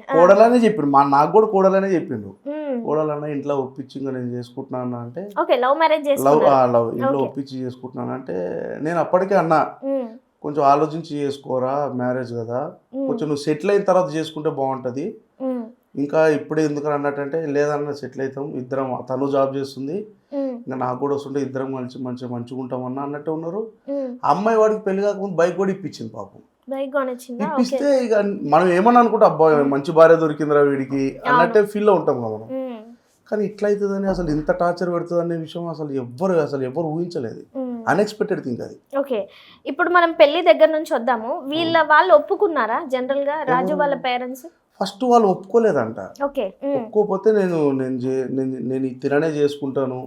ఆ, కోడలనే చెప్పిండు. మా నాకు కూడా కోడలనే చెప్పిండు. కోడలన్న ఇంట్లో ఒప్పించి ఇంకా నేను చేసుకుంటున్నాను అంటే okay love marriage love love ఇంట్లో. ఒప్పించి చేసుకుంటున్నాను అంటే నేను అప్పటికే అన్నా కొంచెం ఆలోచించి చేసుకోరా మ్యారేజ్ కదా. కొంచెం నువ్వు సెటిల్ అయిన తర్వాత చేసుకుంటే బాగుంటుంది. ఇంకా ఇప్పుడే ఎందుకు అన్నట్టంటే లేదన్న సెటిల్ అవుతాం ఇద్దరం తను జాబ్ చేస్తుంది ఇంకా నాకు కూడా వస్తుంటే ఇద్దరం కలిసి మంచిగా మంచిగా ఉంటామన్నా అన్నట్టు ఉన్నారు. అమ్మాయి వాడికి పెళ్ళి కాకముందు బైక్ కూడా ఇప్పించింది పాపం. ఇప్పిస్తే ఇక మనం ఏమన్నా అనుకుంటే అబ్బాయి మంచి భార్య దొరికిందిరా వీడికి అన్నట్టే ఫీల్లో ఉంటాం కదా మనం. కానీ ఇట్లా అవుతుందని అసలు ఇంత టార్చర్ పెడుతుంది అనే విషయం అసలు ఎవ్వరు అసలు ఎవ్వరు ఊహించలేదు. అన్ఎక్స్పెక్టెడ్ థింగ్ అది. ఓకే. ఇప్పుడు మనం పెళ్ళి దగ్గర నుంచి వద్దాము. వీళ్ళ వాళ్ళు ఒప్పుకున్నారా? జనరల్గా రాజు వాళ్ళ పేరెంట్స్? ఫస్ట్ వాళ్ళు ఒప్పుకోలేదంట. ఒప్పుకోకపోతే నేను నేను నేను తిననే చేసుకుంటాను.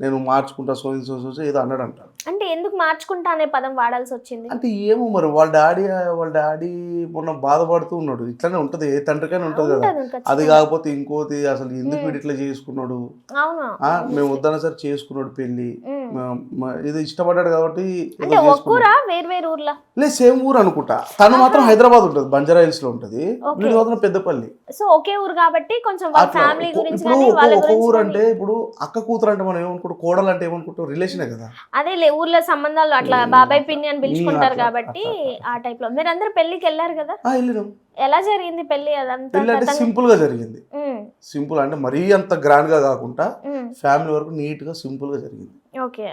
నేను మార్చుకుంటా సో సో సో ఏదో అన్నాడంట అంటే. ఎందుకు మార్చుకుంటా అనే పదం వాడాల్సి వచ్చింది? అంటే ఏమో మరి వాళ్ళ డాడీ వాళ్ళ డాడీ మొన్న బాధపడుతూ ఉన్నాడు. ఇట్లానే ఉంటది ఏ తండ్రికైనా ఉంటది కదా. అది కాకపోతే ఇంకోటి అసలు ఎందుకు వీడు ఇట్లా చేసుకున్నాడు? మేము వద్దన సరే చేసుకున్నాడు మా- ఇది ఇష్టపడ్డాడు కాబట్టి లేదు సేమ్ ఊరు అనుకుంటా. తను మాత్రం హైదరాబాద్ ఉంటుంది బంజారా హిల్స్లో ఉంటది. Okay. వీడు మాత్రం పెద్దపల్లి. సో ఒకే ఊరు కాబట్టి కొంచెం ఫ్యామిలీ గురించి గురించి ఊరు అంటే ఇప్పుడు అక్క కూతురు అంటే మనం ఏమనుకుంటాం కోడలు అంటే ఏమనుకుంటాం రిలేషనే కదా. అదే లే ఊర్లో సంబంధాలు అట్లా బాబాయ్ పిన్ని అని పిలుచుకుంటారు కాబట్టి. ఆ టైప్లో. మీరు అందరు పెళ్ళికి వెళ్ళారు కదా? ఎలా జరిగింది పెళ్ళి అదంతా? సింపుల్గా జరిగింది. సింపుల్ అంటే మరీ అంత గ్రాండ్గా కాకుండా ఫ్యామిలీ వరకు నీట్గా సింపుల్గా జరిగింది. ఓకే.